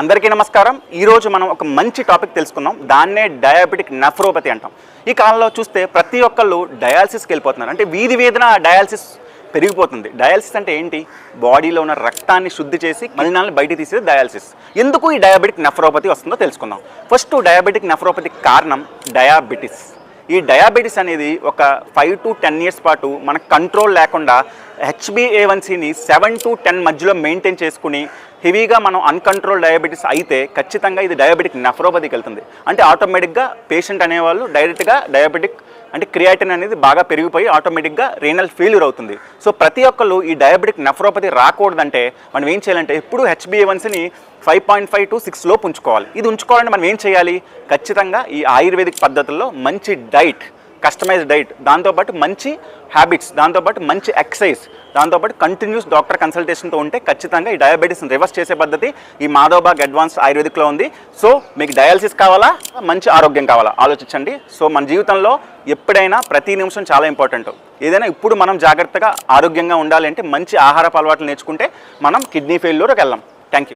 అందరికీ నమస్కారం. ఈరోజు మనం ఒక మంచి టాపిక్ తెలుసుకుందాం. దాన్నే డయాబెటిక్ నెఫ్రోపతి అంటాం. ఈ కాలంలో చూస్తే ప్రతి ఒక్కళ్ళు డయాలసిస్కి వెళ్ళిపోతున్నారు. అంటే వీధి వేదన డయాలసిస్ పెరిగిపోతుంది. డయాలసిస్ అంటే ఏంటి? బాడీలో ఉన్న రక్తాన్ని శుద్ధి చేసి మలినాలను బయట తీసేది డయాలసిస్. ఎందుకు ఈ డయాబెటిక్ నెఫ్రోపతి వస్తుందో తెలుసుకుందాం. ఫస్ట్ డయాబెటిక్ నెఫ్రోపతి కారణం డయాబెటిస్. ఈ డయాబెటీస్ అనేది ఒక ఫైవ్ టు టెన్ ఇయర్స్ పాటు మన కంట్రోల్ లేకుండా హెచ్బిఏవన్సీని సెవెన్ టు టెన్ మధ్యలో మెయింటైన్ చేసుకుని హెవీగా మనం అన్కంట్రోల్ డయాబెటీస్ అయితే ఖచ్చితంగా ఇది డయాబెటిక్ నెఫ్రోపతికి వెళ్తుంది. అంటే ఆటోమేటిక్గా పేషెంట్ అనేవాళ్ళు డైరెక్ట్గా డయాబెటిక్ అంటే క్రియాటిన్ అనేది బాగా పెరిగిపోయి ఆటోమేటిక్గా రీనల్ ఫెయిల్యూర్ అవుతుంది. సో ప్రతి ఒక్కళ్ళు ఈ డయాబెటిక్ నెఫ్రోపతి రాకూడదంటే మనం ఏం చేయాలంటే ఎప్పుడు హెచ్బిఏవన్సీని five point five to six లోపు ఉంచుకోవాలి. ఇది ఉంచుకోవాలంటే మనం ఏం చేయాలి? ఖచ్చితంగా ఈ ఆయుర్వేదిక్ పద్ధతుల్లో మంచి డైట్ కస్టమైజ్డ్ డైట్ దాంతోపాటు మంచి హ్యాబిట్స్ దాంతోపాటు మంచి ఎక్సర్సైజ్ దాంతోపాటు కంటిన్యూస్ డాక్టర్ కన్సల్టేషన్తో ఉంటే ఖచ్చితంగా ఈ డయాబెటీస్ని రివర్స్ చేసే పద్ధతి ఈ మాధవబాగ్ అడ్వాన్స్ ఆయుర్వేదిక్లో ఉంది. సో మీకు డయాలసిస్ కావాలా? మంచి ఆరోగ్యం కావాలా? ఆలోచించండి. సో మన జీవితంలో ఎప్పుడైనా ప్రతి నిమిషం చాలా ఇంపార్టెంట్ ఏదైనా ఇప్పుడు మనం జాగ్రత్తగా ఆరోగ్యంగా ఉండాలి అంటే మంచి ఆహారపు అలవాట్లు నేర్చుకుంటే మనం కిడ్నీ ఫెయిల్లోకి వెళ్ళాం.